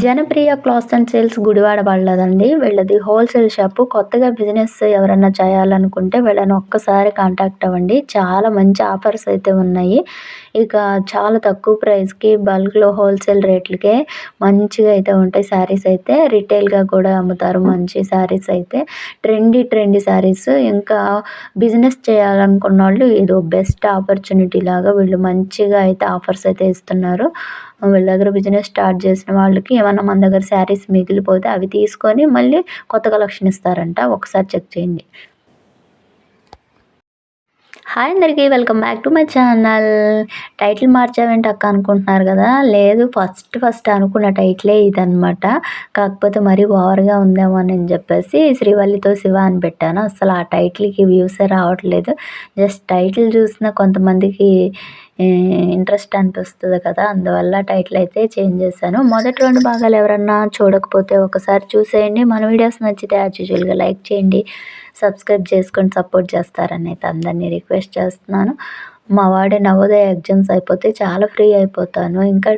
Janapriya cloth and sales Gudivada వాళ్ళదండి. వీళ్ళది wholesale shop. కొత్తగా business ఎవరన్నా చేయాలనుకుంటే వీళ్ళని ఒక్కసారి కాంటాక్ట్ అవ్వండి. చాలా మంచి ఆఫర్స్ అయితే ఉన్నాయి. ఇక చాలా తక్కువ ప్రైస్కి బల్క్లో హోల్సేల్ రేట్లకే మంచిగా అయితే ఉంటాయి శారీస్ అయితే. రిటైల్గా కూడా అమ్ముతారు మంచి శారీస్ అయితే. Trendy trendy saris. ఇంకా బిజినెస్ చేయాలనుకున్న వాళ్ళు ఇదో బెస్ట్ ఆపర్చునిటీ లాగా వీళ్ళు మంచిగా అయితే ఆఫర్స్ అయితే ఇస్తున్నారు. వీళ్ళ దగ్గర బిజినెస్ స్టార్ట్ చేసిన వాళ్ళకి ఏమన్నా మన దగ్గర శారీస్ మిగిలిపోతే అవి తీసుకొని మళ్ళీ కొత్త కలెక్షన్ ఇస్తారంట. ఒకసారి చెక్ చేయండి. హాయ్ అందరికీ welcome back to my channel title మార్చావేంటి అక్క అనుకుంటున్నారు కదా? లేదు ఫస్ట్ ఫస్ట్ అనుకున్న టైటిలే ఇదనమాట కాకపోతే మరీ ఓవర్గా ఉందేమో అని చెప్పేసి శ్రీవల్లితో శివ అని పెట్టాను. అసలు ఆ టైటిల్కి వ్యూసే రావట్లేదు. జస్ట్ టైటిల్ చూసిన కొంతమందికి ఇంట్రెస్ట్ అనిపిస్తుంది కదా అందువల్ల టైటిల్ అయితే చేంజ్ చేశాను. మొదటి రెండు భాగాలు ఎవరన్నా చూడకపోతే ఒకసారి చూసేయండి. మన వీడియోస్ నచ్చితే యాజ్ యూజువల్గా లైక్ చేయండి. సబ్స్క్రైబ్ చేసుకొని సపోర్ట్ చేస్తారని అయితే అందరినీ రిక్వెస్ట్ చేస్తున్నాను. మా వాడి నవోదయ ఎగ్జామ్స్ అయిపోతే చాలా ఫ్రీ అయిపోతాను. ఇంకా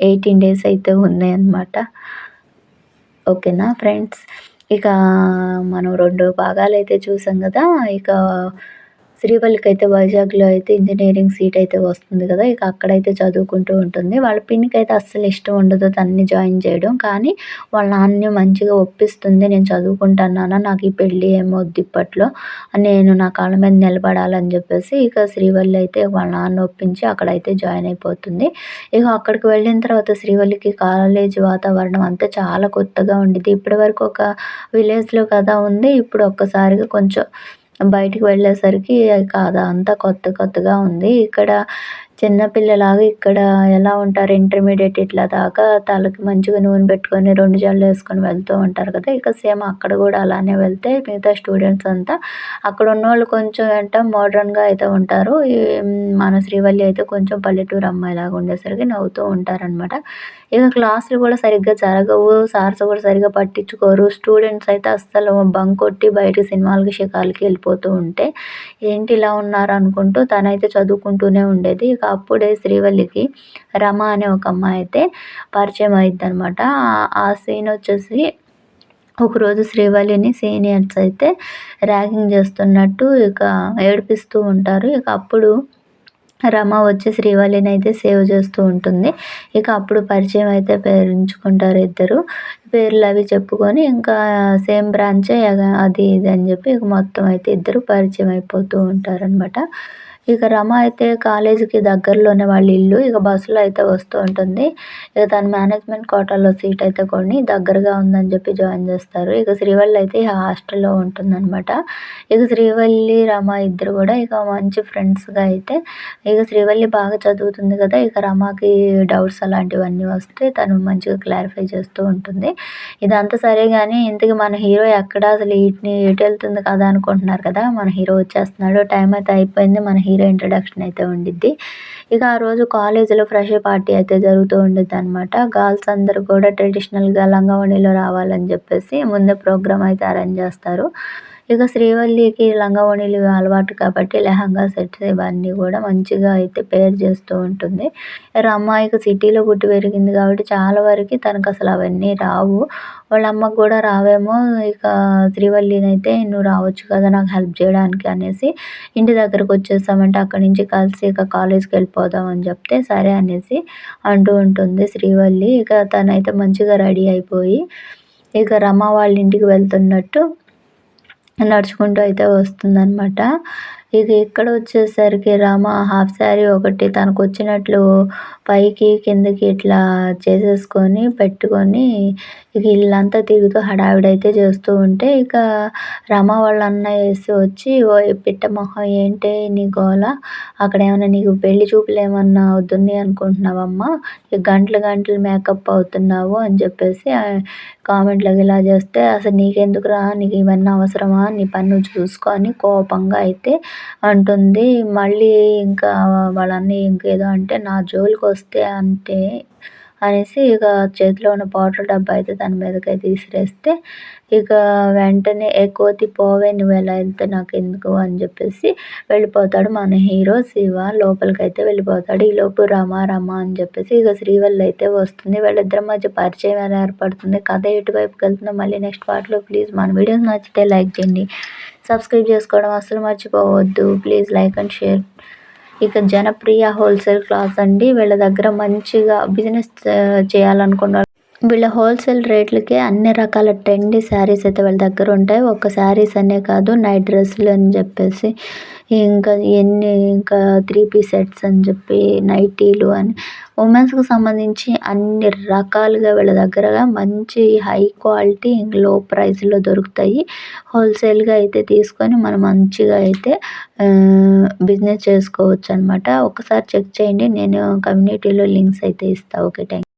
ఎయిటీన్ డేస్ అయితే ఉన్నాయన్నమాట ఓకేనా ఫ్రెండ్స్ ఇక మనం రెండు భాగాలు అయితే చూసాం కదా. ఇక శ్రీవల్లికి అయితే వైజాగ్లో అయితే ఇంజనీరింగ్ సీట్ అయితే వస్తుంది కదా ఇక అక్కడైతే చదువుకుంటూ ఉంటుంది. వాళ్ళ పిన్నికి అయితే అస్సలు ఇష్టం ఉండదు తనని జాయిన్ చేయడం. కానీ వాళ్ళ నాన్నని మంచిగా ఒప్పిస్తుంది నేను చదువుకుంటాను నాకు ఈ పెళ్ళి ఏమొద్దు ఇప్పట్లో నేను నా కాళ్ళ మీద నిలబడాలని చెప్పేసి ఇక శ్రీవల్లి అయితే వాళ్ళ నాన్న ఒప్పించి అక్కడైతే జాయిన్ అయిపోతుంది. ఇక అక్కడికి వెళ్ళిన తర్వాత శ్రీవల్లికి కాలేజ్ వాతావరణం అంతా చాలా కొత్తగా ఉండేది ఇప్పటి వరకు ఒక విలేజ్లో కదా ఉంది. ఇప్పుడు ఒక్కసారిగా కొంచెం బయటికి వెళ్ళేసరికి కాదా అంతా కొత్త కొత్తగా ఉంది. ఇక్కడ చిన్నపిల్లలాగా ఇక్కడ ఎలా ఉంటారు? ఇంటర్మీడియట్ ఇట్లా దాకా తలకి మంచిగా నూనె పెట్టుకొని రెండు జడలు వేసుకొని వెళ్తూ ఉంటారు కదా? ఇక సేమ్ అక్కడ కూడా అలానే వెళ్తే మిగతా స్టూడెంట్స్ అంతా అక్కడ ఉన్నవాళ్ళు కొంచెం అంటే మోడ్రన్గా అయితే ఉంటారు. ఈ మన శ్రీవల్లి అయితే కొంచెం పల్లెటూరు అమ్మాయిలాగా ఉండేసరికి నవ్వుతూ ఉంటారనమాట ఇక క్లాసులు కూడా సరిగ్గా జరగవు. సార్స్ కూడా సరిగ్గా పట్టించుకోరు. స్టూడెంట్స్ అయితే అస్సలు బంక్ కొట్టి బయట సినిమాలకి షికాలకి వెళ్ళిపోతూ ఉంటే ఏంటి ఇలా ఉన్నారు అనుకుంటూ తనైతే చదువుకుంటూనే ఉండేది. ఇక అప్పుడే శ్రీవల్లికి రమ అనే ఒక అమ్మాయి అయితే పరిచయం అనమాట ఆ సీన్ వచ్చేసి ఒకరోజు శ్రీవల్లిని సీనియర్స్ అయితే ర్యాగింగ్ చేస్తున్నట్టు ఇక ఏడిపిస్తూ ఉంటారు. ఇక అప్పుడు రమ వచ్చి శ్రీవల్లిని అయితే సేవ్ చేస్తూ ఉంటుంది. ఇక అప్పుడు పరిచయం అయితే పేరించుకుంటారు ఇద్దరు. పేర్లు అవి చెప్పుకొని ఇంకా సేమ్ బ్రాంచే అది ఇది అని చెప్పి ఇక మొత్తం అయితే ఇద్దరు పరిచయం అయిపోతూ ఉంటారనమాట ఇక రమ అయితే కాలేజీకి దగ్గరలోనే వాళ్ళ ఇల్లు ఇక బస్సులో అయితే వస్తూ ఉంటుంది. ఇక తన మేనేజ్మెంట్ కోటాలో సీట్ అయితే కొని దగ్గరగా ఉందని చెప్పి జాయిన్ చేస్తారు. ఇక శ్రీవల్లి అయితే హాస్టల్లో ఉంటుందన్నమాట. ఇక శ్రీవల్లి రమ ఇద్దరు కూడా ఇక మంచి ఫ్రెండ్స్గా అయితే ఇక శ్రీవల్లి బాగా చదువుతుంది కదా ఇక రమకి డౌట్స్ అలాంటివన్నీ వస్తే తను మంచిగా క్లారిఫై చేస్తూ ఉంటుంది. ఇదంతా సరే కానీ ఇంతకీ మన హీరో ఎక్కడ అసలు వీటిని ఎటు వెళ్తుంది కదా అనుకుంటున్నారు కదా మన హీరో వచ్చేస్తున్నాడు టైం అయితే అయిపోయింది మన హీరో ఇంట్రడక్షన్ అయితే ఉండిద్ది. ఇక ఆ రోజు కాలేజీలో ఫ్రెష్ పార్టీ అయితే జరుగుతూ ఉండిద్ది అనమాట గర్ల్స్ అందరూ కూడా ట్రెడిషనల్గా లంగావణిలో రావాలని చెప్పేసి ముందే ప్రోగ్రామ్ అయితే అరేంజ్ చేస్తారు. ఇక శ్రీవల్లికి లంగావోణీలు అలవాటు కాబట్టి లెహంగా సెట్స్ ఇవన్నీ కూడా మంచిగా అయితే పేర్ చేస్తూ ఉంటుంది. అమ్మాయికి సిటీలో పుట్టి పెరిగింది కాబట్టి చాలా వరకు తనకు అసలు అవన్నీ రావు. వాళ్ళ అమ్మకు కూడా రావేమో ఇక శ్రీవల్లిని అయితే నువ్వు రావచ్చు కదా నాకు హెల్ప్ చేయడానికి అనేసి ఇంటి దగ్గరకు వచ్చేసామంటే అక్కడి నుంచి కలిసి ఇక కాలేజ్కి వెళ్ళిపోదాం అని చెప్తే సరే అనేసి అంటూ ఉంటుంది శ్రీవల్లి. ఇక తనైతే మంచిగా రెడీ అయిపోయి ఇక రమ వాళ్ళ ఇంటికి వెళ్తున్నట్టు నడుచుకుంటూ అయితే వస్తుందన్నమాట. ఇక ఇక్కడ వచ్చేసరికి రామ హాఫ్ శారీ ఒకటి తనకు వచ్చినట్లు పైకి కిందకి ఇట్లా చేసేసుకొని పెట్టుకొని ఇక ఇల్లంతా తిరుగుతూ హడావిడైతే చేస్తూ ఉంటే ఇక రమ వాళ్ళ అన్నయ్య వేసి వచ్చి ఓ పిట్ట మొహం ఏంటి నీ గోల? అక్కడ ఏమైనా నీకు పెళ్ళి చూపులు ఏమన్నా అవుతుంది అనుకుంటున్నావమ్మా? ఇక గంటలు గంటలు మేకప్ అవుతున్నావు అని చెప్పేసి కామెంట్లకి ఇలా చేస్తే అసలు నీకెందుకురా నీకు ఇవన్నీ అవసరమా నీ పని నువ్వు చూసుకొని కోపంగా అయితే అంటుంది. మళ్ళీ ఇంకా వాళ్ళన్నీ ఇంకేదో అంటే నా జోలికి వస్తే అంటే అనేసి ఇక చేతిలో ఉన్న బాటిల్ డబ్బా అయితే దాని మీదకైతే విసిరేస్తే ఇక వెంటనే ఏ కోతి పోవే నువ్వు ఎలా వెళ్తే నాకు ఎందుకు అని చెప్పేసి వెళ్ళిపోతాడు మన హీరో శివ. అయితే వెళ్ళిపోతాడు. ఈ లోపు రమ రమ అని చెప్పేసి ఇక శ్రీవల్లి అయితే వస్తుంది. వీళ్ళిద్దరి మధ్య పరిచయం ఎలా ఏర్పడుతుంది కథ ఎటువైపుకి వెళ్తుందో మళ్ళీ నెక్స్ట్ పార్ట్లో ప్లీజ్ మన వీడియోస్ నచ్చితే లైక్ చేయండి. సబ్స్క్రైబ్ చేసుకోవడం అసలు మర్చిపోవద్దు. ప్లీజ్ లైక్ అండ్ షేర్ ఇక జనప్రియ హోల్సేల్ క్లాత్ అండి. వీళ్ళ దగ్గర మంచిగా బిజినెస్ చేయాలనుకున్నారు వీళ్ళ హోల్సేల్ రేట్లకే అన్ని రకాల ట్రెండీ శారీస్ అయితే వాళ్ళ దగ్గర ఉంటాయి. ఒక్క శారీస్ అనే కాదు నైట్ డ్రెస్సులు అని చెప్పేసి ఇంకా ఎన్ని ఇంకా త్రీ పీస్ సెట్స్ అని చెప్పి నైటీలు అని. ఉమెన్స్కి సంబంధించి అన్ని రకాలుగా వీళ్ళ దగ్గరగా మంచి హై క్వాలిటీ లో ప్రైస్లో దొరుకుతాయి హోల్సేల్గా అయితే తీసుకొని మనం మంచిగా అయితే బిజినెస్ చేసుకోవచ్చు అనమాట ఒకసారి చెక్ చేయండి. నేను కమ్యూనిటీలో లింక్స్ అయితే ఇస్తాను ఓకే థ్యాంక్